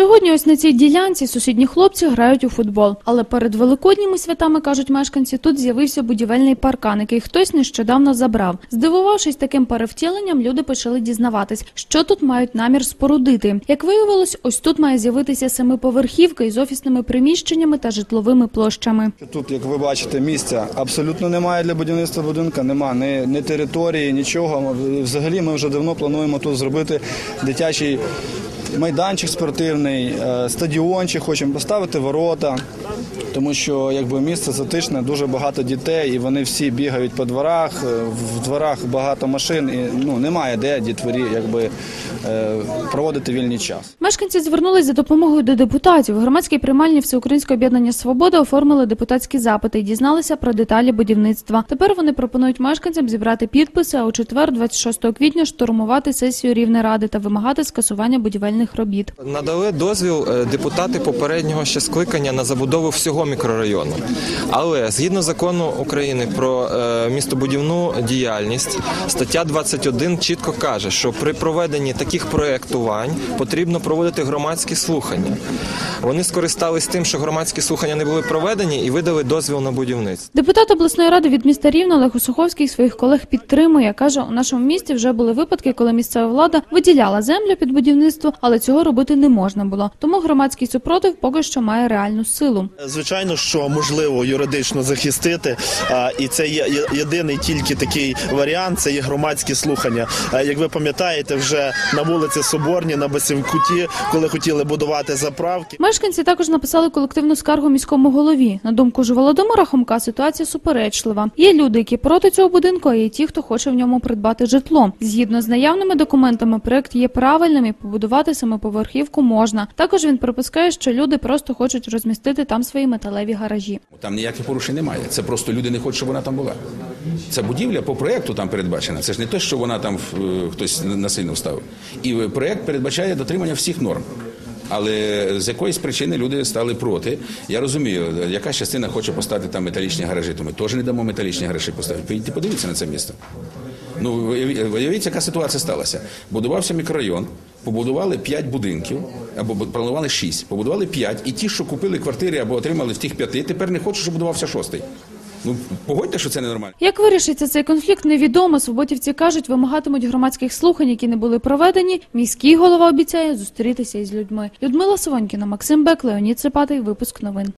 Сьогодні ось на цій ділянці сусідні хлопці грають у футбол. Але перед великодніми святами, кажуть мешканці, тут з'явився будівельний паркан, який хтось нещодавно забрав. Здивувавшись таким перевтіленням, люди почали дізнаватись, що тут мають намір спорудити. Як виявилось, ось тут має з'явитися семиповерхівка із офісними приміщеннями та житловими площами. Тут, як ви бачите, місця абсолютно немає для будівництва будинку, немає ні, ні території, нічого. Взагалі ми вже давно плануємо тут зробити дитячий майданчик спортивний, е, стадіончик, хочемо поставити ворота. Тому що якби місце затишне, дуже багато дітей, і вони всі бігають по дворах. е, В дворах багато машин, і ну немає де дітворі якби е, проводити вільний час. Мешканці звернулись за допомогою до депутатів. Громадській приймальні Всеукраїнського об'єднання Свобода оформили депутатські запити і дізналися про деталі будівництва. Тепер вони пропонують мешканцям зібрати підписи, а у четвер, 26 квітня, штурмувати сесію Рівнеради та вимагати скасування будівельних робіт. Надали дозвіл е, депутати попереднього ще скликання на забудову всього мікрорайону. Але згідно закону України про е, містобудівну діяльність, стаття 21 чітко каже, що при проведенні таких проєктувань потрібно проводити громадські слухання. Вони скористались тим, що громадські слухання не були проведені, і видали дозвіл на будівництво. Депутат обласної ради від міста Рівно Олег Усуховський своїх колег підтримує. каже, у нашому місті вже були випадки, коли місцева влада виділяла землю під будівництво, але цього робити не можна було. Тому громадський супротив поки що має реальну силу. Звичайно, що можливо юридично захистити, і це є єдиний тільки такий варіант. Це є громадські слухання. Як ви пам'ятаєте, вже на вулиці Соборній, на Басівкуті, коли хотіли будувати заправки. Мешканці також написали колективну скаргу міському голові. На думку ж Володимира Хомка, ситуація суперечлива. Є люди, які проти цього будинку, а є ті, хто хоче в ньому придбати житло. Згідно з наявними документами, проект є правильним і побудувати семиповерхівку можна. Також він припускає, що люди просто хочуть розмістити там свої металеві гаражі. Там ніяких порушень немає. Це просто люди не хочуть, щоб вона там була. Ця будівля по проекту там передбачена. Це ж не те, що вона там е, хтось насильно вставив. І е, проект передбачає дотримання всіх норм. Але з якоїсь причини люди стали проти. Я розумію, яка частина хоче поставити там металічні гаражі, то ми теж не дамо металічні гаражі поставити. Поїдьте, подивіться на це місто. Ну, уявіть, яка ситуація сталася. Будувався мікрорайон, побудували 5 будинків, або планували 6, побудували 5, і ті, що купили квартири або отримали в тих п'яти, тепер не хочуть, щоб будувався шостий. Ну, погодьте, що це ненормально. Як вирішиться цей конфлікт, невідомо. Свободівці кажуть, вимагатимуть громадських слухань, які не були проведені. Міський голова обіцяє зустрітися із людьми. Людмила Савонькіна, Максим Бек, Леонід Цепатий. Випуск новин.